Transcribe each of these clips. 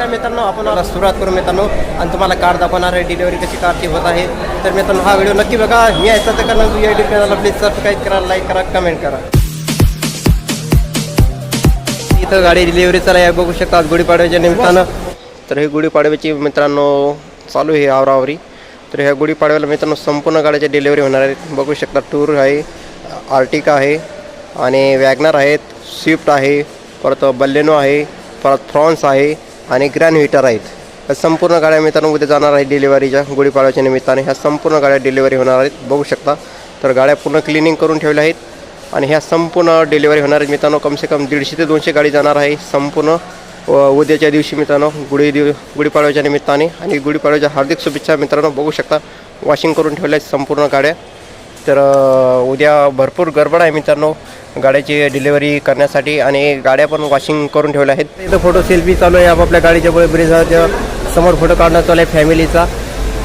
काय मित्रांनो आपण आता सुरुवात करू मित्रांनो. आणि तुम्हाला कार दाखवणार आहे डिलिव्हरी कशी कारची होत आहे. तर मित्रांनो हा व्हिडिओ नक्की बघा. मी यायचा तर करणार यू यूट्यूब चॅनलला प्लीज सबस्क्राईब करा लाईक करा कमेंट करा. इथं गाडी डिलिव्हरी चालू आहे बघू शकता गुढीपाडव्याच्या निमित्तानं. तर ही गुढीपाडव्याची मित्रांनो चालू आहे आवरावरी तर ह्या गुढीपाडव्याला मित्रांनो संपूर्ण गाड्याच्या डिलिव्हरी होणार आहेत बघू शकता टूर आहे आर्टिका आहे आणि वॅगनर आहेत स्विफ्ट आहे परत बल्लेनो आहे परत फ्रॉन्स आहे. आणि ग्रँड हिटर आहेत संपूर्ण गाड्या मित्रांनो उद्या जाणार आहेत डिलिव्हरीच्या गुढीपाडव्याच्या निमित्ताने. ह्या संपूर्ण गाड्या डिलिव्हरी होणार आहेत बघू शकता. तर गाड्या पूर्ण क्लिनिंग करून ठेवल्या आहेत. आणि ह्या संपूर्ण डिलिव्हरी होणार आहेत मित्रांनो कमसे कम दीडशे ते दोनशे गाडी जाणार आहे. संपूर्ण उद्याच्या दिवशी मित्रांनो गुढी दिव गुढीपाडव्याच्या निमित्ताने. आणि गुढीपाडव्याच्या हार्दिक शुभेच्छा मित्रांनो बघू शकता. वॉशिंग करून ठेवल्या आहेत संपूर्ण गाड्या. तर उद्या भरपूर गडबड आहे मित्रांनो. गाड्याची डिलिव्हरी करण्यासाठी आणि गाड्या पण वॉशिंग करून ठेवल्या आहेत. इथं फोटो सेल्फी चालू आहे. आपापल्या गाडीच्या पुढे ब्रिजाच्या समोर फोटो काढणं चालू आहे फॅमिलीचा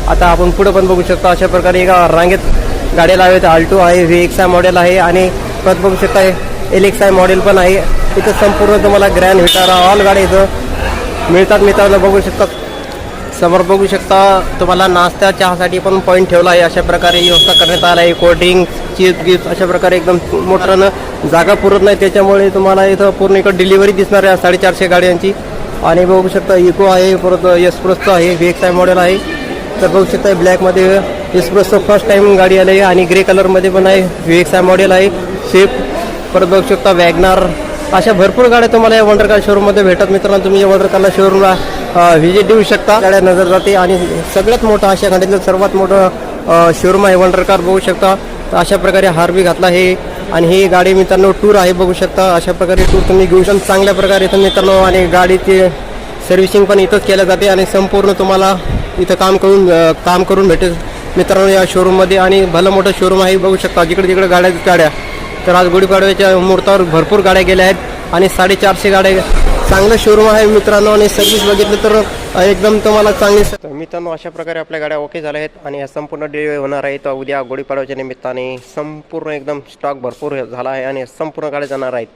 आता आपण पुढं पण बघू शकतो अशा प्रकारे एका रांगेत गाड्या लावत आल्टो आहे व्ही एक्स आय मॉडेल आहे आणि परत बघू शकता एल एक्स आय मॉडेल पण आहे. इथं संपूर्ण तुम्हाला ग्रँड विटारा ऑल गाड्या इथं मिळतात मित्रांनो. बघू शकतात समोर बघू शकता तुम्हाला नाश्ता चहासाठी पण पॉईंट ठेवला आहे. अशा प्रकारे व्यवस्था करण्यात आला आहे. कोल्ड्रिंक चिप्स गिफ्ट अशा प्रकारे एकदम मोठ्यानं जागा पुरत नाही. त्याच्यामुळे तुम्हाला इथं पूर्ण इकडं डिलिव्हरी दिसणार आहे. साडेचारशे गाड्यांची. आणि बघू शकता इको आहे परत एसप्रोसचं आहे. व्ही एक्स आय मॉडेल आहे. तर बघू शकता ब्लॅकमध्ये एसप्रोसचं फर्स्ट टाईम गाडी आली आहे. आणि ग्रे कलरमध्ये पण आहे. व्ही आय मॉडेल आहे. स्विफ्ट परत बघू शकता वॅगनार अशा भरपूर गाड्या तुम्हाला या वंडर कार शोरूममध्ये भेटतात. मित्रांनो तुम्ही या वंडर कारला शोरूमला व्हिजिट देऊ शकता. गाड्या नजर जाते आणि सगळ्यात मोठं अशा गाडीतलं सर्वात मोठं शोरूम आहे वंडर कार बघू शकता. तर अशा प्रकारे हार बी घातला आहे. आणि ही गाडी मित्रांनो टूर आहे बघू शकता. अशा प्रकारे टूर तुम्ही घेऊ शकता. चांगल्या प्रकारे इथं मित्रांनो आणि गाडीची सर्व्हिसिंग पण इथंच केल्या जाते आणि संपूर्ण तुम्हाला इथं काम करून काम करून भेटेल मित्रांनो या शोरूममध्ये आणि भलं मोठं शोरूम आहे बघू शकता. जिकडे तिकडे गाड्या गाड्या. तर आज गुढीपाडव्याच्या मुहूर्तावर भरपूर गाड्या गेल्या आहेत आणि साडेचारशे गाड्या चांगलं शोरूम आहे मित्रांनो आणि सर्व्हिस बघितलं तर एकदम तुम्हाला चांगली तर मित्रांनो अशा प्रकारे आपल्या गाड्या ओके झाल्या आहेत आणि ह्या संपूर्ण डिलिव्हरी होणार आहे. तर उद्या गुढीपाडव्याच्या निमित्ताने संपूर्ण एकदम स्टॉक भरपूर झाला आहे आणि संपूर्ण गाड्या जाणार आहेत.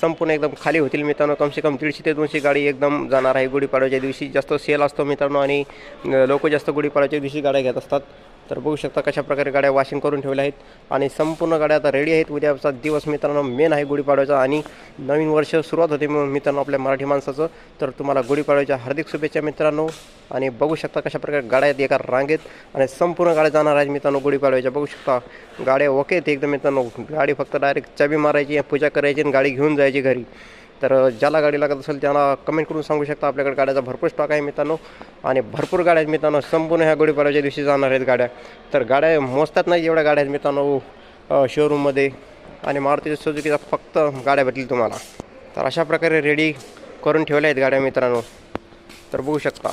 संपूर्ण एकदम खाली होतील मित्रांनो. कमसे कम दीडशे ते दोनशे गाडी एकदम जाणार आहे गुढीपाडव्याच्या दिवशी. जास्त सेल असतो मित्रांनो आणि लोक जास्त गुढीपाडव्याच्या दिवशी गाड्या घेत असतात. तर बघू शकता कशा प्रकारे गाड्या वॉशिंग करून ठेवल्या आहेत. आणि संपूर्ण गाड्या आता रेडी आहेत. उद्याचा दिवस मित्रांनो मेन आहे गुढीपाडव्याचा. आणि नवीन वर्ष सुरुवात होते मित्रांनो आपल्या मराठी माणसाचं. तर तुम्हाला गुढीपाडव्याच्या हार्दिक शुभेच्छा मित्रांनो. आणि बघू शकता कशा प्रकारे गाड्या आहेत. एका रांगेत. आणि संपूर्ण गाड्या जाणार आहेत मित्रांनो गुढीपाडव्याच्या. बघू शकता गाड्या ओके आहेत एकदम मित्रांनो. गाडी फक्त डायरेक्ट चाबी मारायची पूजा करायची आणि गाडी घेऊन जायची घरी. तर ज्याला गाडी लागत असेल त्याला कमेंट करून सांगू शकता. आपल्याकडे गाड्याचा भरपूर स्टॉक आहे मित्रांनो. आणि भरपूर गाड्या आहेत मित्रांनो. संपूर्ण ह्या गुढीपाडव्याच्या दिवशी जाणार आहेत गाड्या. तर गाड्या मोजतात नाही एवढ्या गाड्या आहेत मित्रांनो शोरूममध्ये आणि मारुती सुजुकीचा फक्त गाड्या भेटतील तुम्हाला. तर अशा प्रकारे रेडी करून ठेवल्या आहेत गाड्या मित्रांनो. तर बघू शकता.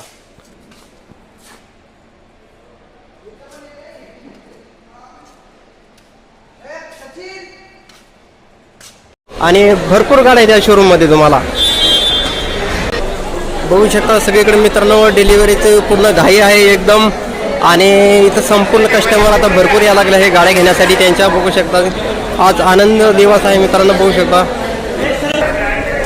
आणि भरपूर गाड्या आहेत या शोरूममध्ये तुम्हाला. बघू शकता सगळीकडे मित्रांनो डिलिव्हरीचं पूर्ण घाई आहे एकदम. आणि इथं संपूर्ण कस्टमर आता भरपूर यायला लागले आहे गाड्या घेण्यासाठी. त्यांच्या बघू शकता. आज आनंद दिवस आहे मित्रांनो बघू शकता.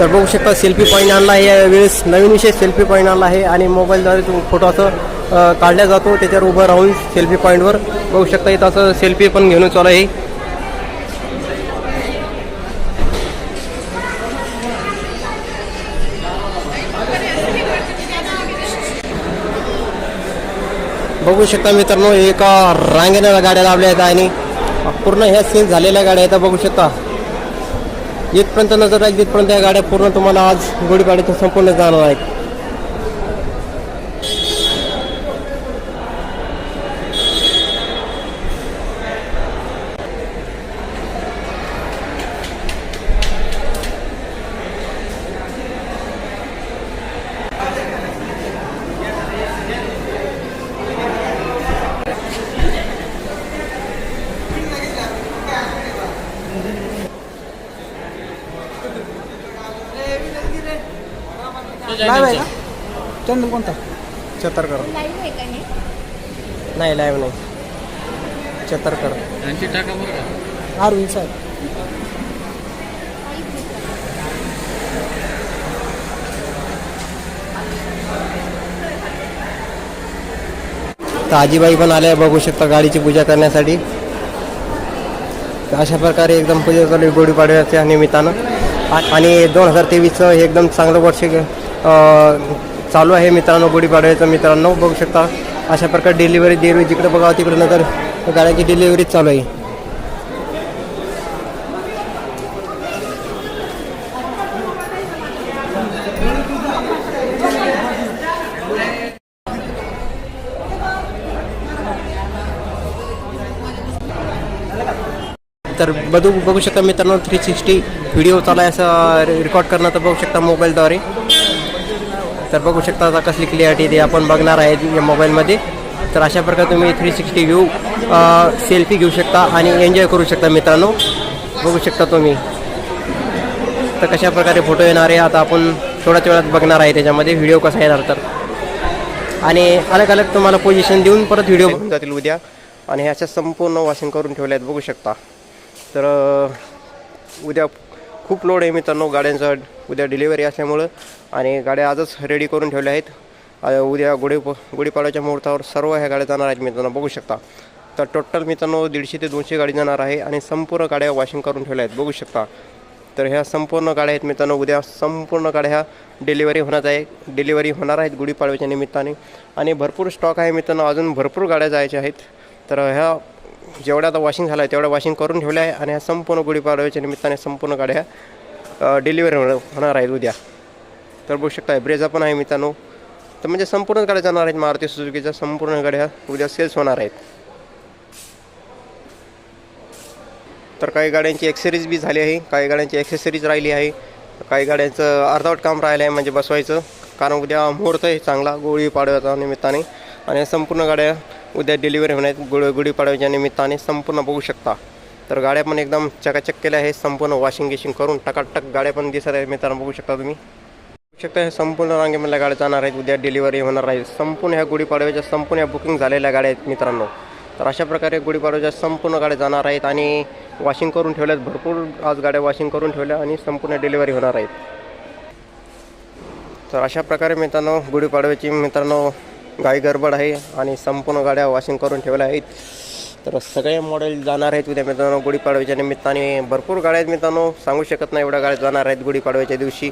तर बघू शकता सेल्फी पॉईंट आणला आहे. यावेळेस नवीन विषय सेल्फी पॉईंट आणला आहे. आणि मोबाईलद्वारे तो फोटो असं काढला जातो. त्याच्यावर उभं राहून सेल्फी पॉईंटवर बघू शकता इथं असं सेल्फी पण घेऊन चालू आहे. बघू शकता मित्रांनो एका रांगेनं गाड्या लावल्या आहेत आणि पूर्ण ह्या सीन झालेल्या गाड्या आहेत बघू शकता. इथपर्यंत नजर आहे तिथपर्यंत या गाड्या पूर्ण तुम्हाला आज गुढीपाड्याच्या संपूर्ण जाणार आहेत. लाईव्ह आहे का? चॅनल कोणता? छतरकर नाही लाईव्ह नाही. छतरकर त्यांची आरवी साहेब. तर आजीबाई पण आल्या बघू शकता गाडीची पूजा करण्यासाठी. अशा प्रकारे एकदम पूजा चालू आहे गुढीपाडव्याच्या निमित्तानं. आणि दोन हजार तेवीसचं एकदम चांगलं वर्ष चालू आहे मित्रांनो गुढीपाडव्याचं. मित्रांनो बघू शकता अशा प्रकारे डिलिव्हरी डिलिव्हरी जिकडे बघावं तिकडे नंतर गाड्यांची डिलिव्हरीच चालू आहे. तर बघू बघू शकता मित्रांनो थ्री सिक्स्टी व्हिडिओ चालू आहे असं रेकॉर्ड करणं तर बघू शकता मोबाईलद्वारे. तर बघू शकता आता कसली क्लिअरिटी ते आपण बघणार आहे या मोबाईलमध्ये तर अशा प्रकारे तुम्ही थ्री सिक्स्टी व्ह्यू सेल्फी घेऊ शकता आणि एन्जॉय करू शकता मित्रांनो. बघू शकता तुम्ही. तर कशा प्रकारे फोटो येणार आहे आता आपण थोड्याच वेळात बघणार आहे त्याच्यामध्ये व्हिडिओ कसा येणार तर. आणि अलग अलग तुम्हाला पोझिशन देऊन परत व्हिडिओ जातील उद्या. आणि ह्याच्या संपूर्ण वॉशिंग करून ठेवल्या आहेत बघू शकता. तर उद्या खूप लोड आहे मित्रांनो गाड्यांचा. उद्या डिलिव्हरी असल्यामुळं. आणि गाड्या आजच रेडी करून ठेवल्या आहेत. उद्या गुढी गुढीपाडव्याच्या मुहूर्तावर सर्व ह्या गाड्या जाणार आहेत मित्रांनो बघू शकता. तर टोटल मित्रांनो दीडशे ते दोनशे गाडी जाणार आहे आणि संपूर्ण गाड्या वॉशिंग करून ठेवल्या आहेत बघू शकता. तर ह्या संपूर्ण गाड्या आहेत मित्रांनो उद्या संपूर्ण गाड्या ह्या डिलिव्हरी होणार आहे. डिलिव्हरी होणार आहेत गुढीपाडव्याच्या निमित्ताने. आणि भरपूर स्टॉक आहे मित्रांनो अजून भरपूर गाड्या जायच्या आहेत. तर ह्या जेवढा आता वॉशिंग झालं आहे तेवढा वॉशिंग करून ठेवलं आहे आणि ह्या संपूर्ण गुढीपाडव्याच्या निमित्ताने संपूर्ण गाड्या डिलिव्हरी होणार आहेत उद्या. तर बघू शकता ब्रेझा पण आहे मित्रांनो. तर म्हणजे संपूर्ण गाड्या जाणार आहेत मारुती सुजुकीच्या संपूर्ण गाड्या उद्या सेल्स होणार आहेत. तर काही गाड्यांची एक्सेसरीज बी झाली आहे काही गाड्यांची एक्सेसरीज राहिली आहे. काही गाड्यांचं अर्धवट काम राहिलं आहे म्हणजे बसवायचं. कारण उद्या मुहूर्त आहे चांगला गुढी पाडव्याच्या निमित्ताने. आणि संपूर्ण गाड्या उद्या डिलिव्हरी होणार आहेत गुढीपाडव्याच्या निमित्ताने संपूर्ण बघू शकता. तर गाड्या पण एकदम चकाचक केल्या आहे संपूर्ण वॉशिंग गिशिंग करून टकाटक गाड्या पण दिसत आहेत. मित्रांनो बघू शकता तुम्ही. बघू शकता हे संपूर्ण रांगेमधल्या गाड्या जाणार आहेत. उद्या डिलिव्हरी होणार आहे. संपूर्ण ह्या गुढीपाडव्याच्या संपूर्ण ह्या बुकिंग झालेल्या गाड्या आहेत मित्रांनो. तर अशा प्रकारे गुढीपाडव्याच्या संपूर्ण गाड्या जाणार आहेत आणि वॉशिंग करून ठेवल्यात. भरपूर आज गाड्या वॉशिंग करून ठेवल्या आणि संपूर्ण डिलिव्हरी होणार आहेत. तर अशा प्रकारे मित्रांनो गुढीपाडव्याची मित्रांनो गाई गडबड आहे आणि संपूर्ण गाड्या वॉशिंग करून ठेवल्या आहेत. तर सगळे मॉडेल जाणार आहेत उद्या मित्रांनो गुढीपाडव्याच्या निमित्ताने. भरपूर गाड्या आहेत मित्रांनो. सांगू शकत नाही एवढ्या गाड्या जाणार आहेत गुढीपाडव्याच्या दिवशी.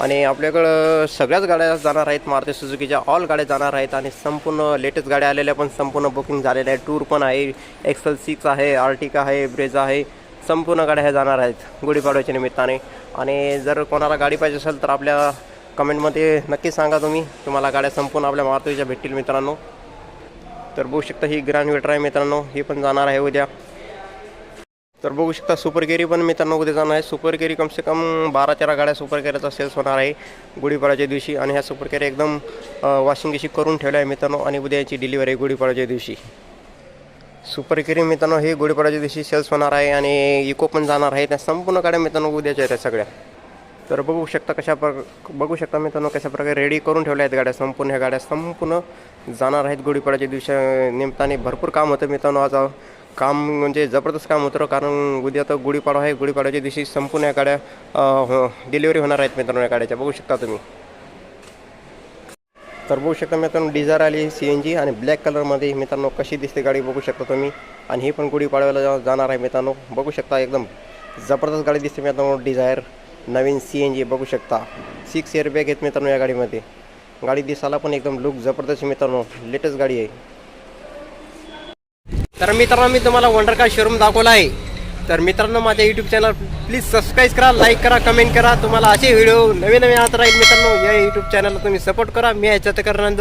आणि आपल्याकडं सगळ्याच गाड्या जाणार आहेत. मारुती सुझुकीच्या ऑल गाड्या जाणार आहेत आणि संपूर्ण लेटेस्ट गाड्या आलेल्या पण संपूर्ण बुकिंग झालेल्या आहे टूर पण आहे. एक्सेल सिक्स आहे आर्टिका आहे ब्रेझा आहे. संपूर्ण गाड्या ह्या जाणार आहेत गुढीपाडव्याच्या निमित्ताने. आणि जर कोणाला गाडी पाहिजे असेल तर आपल्या कमेंटमध्ये नक्की सांगा तुम्ही. तुम्हाला गाड्या संपूर्ण आपल्या मारुतीच्या भेटतील मित्रांनो. तर बघू शकता ही ग्रँड वेटर आहे मित्रांनो ही पण जाणार आहे उद्या. तर बघू शकता सुपर केरी पण मित्रांनो उद्या जाणार आहे. सुपर केरी कमसे कम बारा तेरा गाड्या सुपर केरीचा सेल्स होणार आहे गुढीपाडाच्या दिवशी आणि ह्या सुपर केरी एकदम वॉशिंग करून ठेवल्या आहे मित्रांनो आणि उद्या याची डिलिव्हरी आहे गुढीपाडव्याच्या दिवशी. सुपर केरी मित्रांनो हे गुढीपाडाच्या दिवशी सेल्स होणार आहे आणि इको पण जाणार आहे. त्या संपूर्ण गाड्या मित्रांनो उद्याच्या आहेत त्या सगळ्या. तर बघू शकता कशा प्र बघू शकता मित्रांनो कशा प्रकारे रेडी करून ठेवल्या आहेत गाड्या. संपूर्ण ह्या गाड्या संपूर्ण जाणार आहेत. गुढीपाडव्याच्या दिवशी निमित्ताने भरपूर काम होतं मित्रांनो आज. काम म्हणजे जबरदस्त काम होतं कारण उद्या तर गुढीपाडवा आहे. गुढीपाडव्याच्या दिवशी संपूर्ण या गाड्या डिलिव्हरी हो, होणार आहेत मित्रांनो या गाड्याच्या. बघू शकता तुम्ही. तर बघू शकता मित्रांनो डिझायर आली सी एन जी आणि ब्लॅक कलरमध्ये मित्रांनो कशी दिसते गाडी बघू शकता तुम्ही. आणि ही पण गुढीपाडव्याला जाणार आहे मित्रांनो. बघू शकता एकदम जबरदस्त गाडी दिसते मित्रांनो डिझायर नवीन सी एन जी बघू शकता. सिक्स एअर बॅग आहेत मित्रांनो या गाडीमध्ये. गाडी दिसायला पण एकदम लुक जबरदस्त मित्रांनो. लेटेस्ट गाडी आहे. तर मित्रांनो मी तुम्हाला वंडर कार शोरूम दाखवला आहे. तर मित्रांनो माझ्या यूट्यूब चॅनल प्लीज सबस्क्राईब करा लाईक करा कमेंट करा. तुम्हाला असे व्हिडिओ नवीन नवीन आता राहील मित्रांनो. या यूट्यूब चॅनलला तुम्ही सपोर्ट करा. मी याच्यात करणार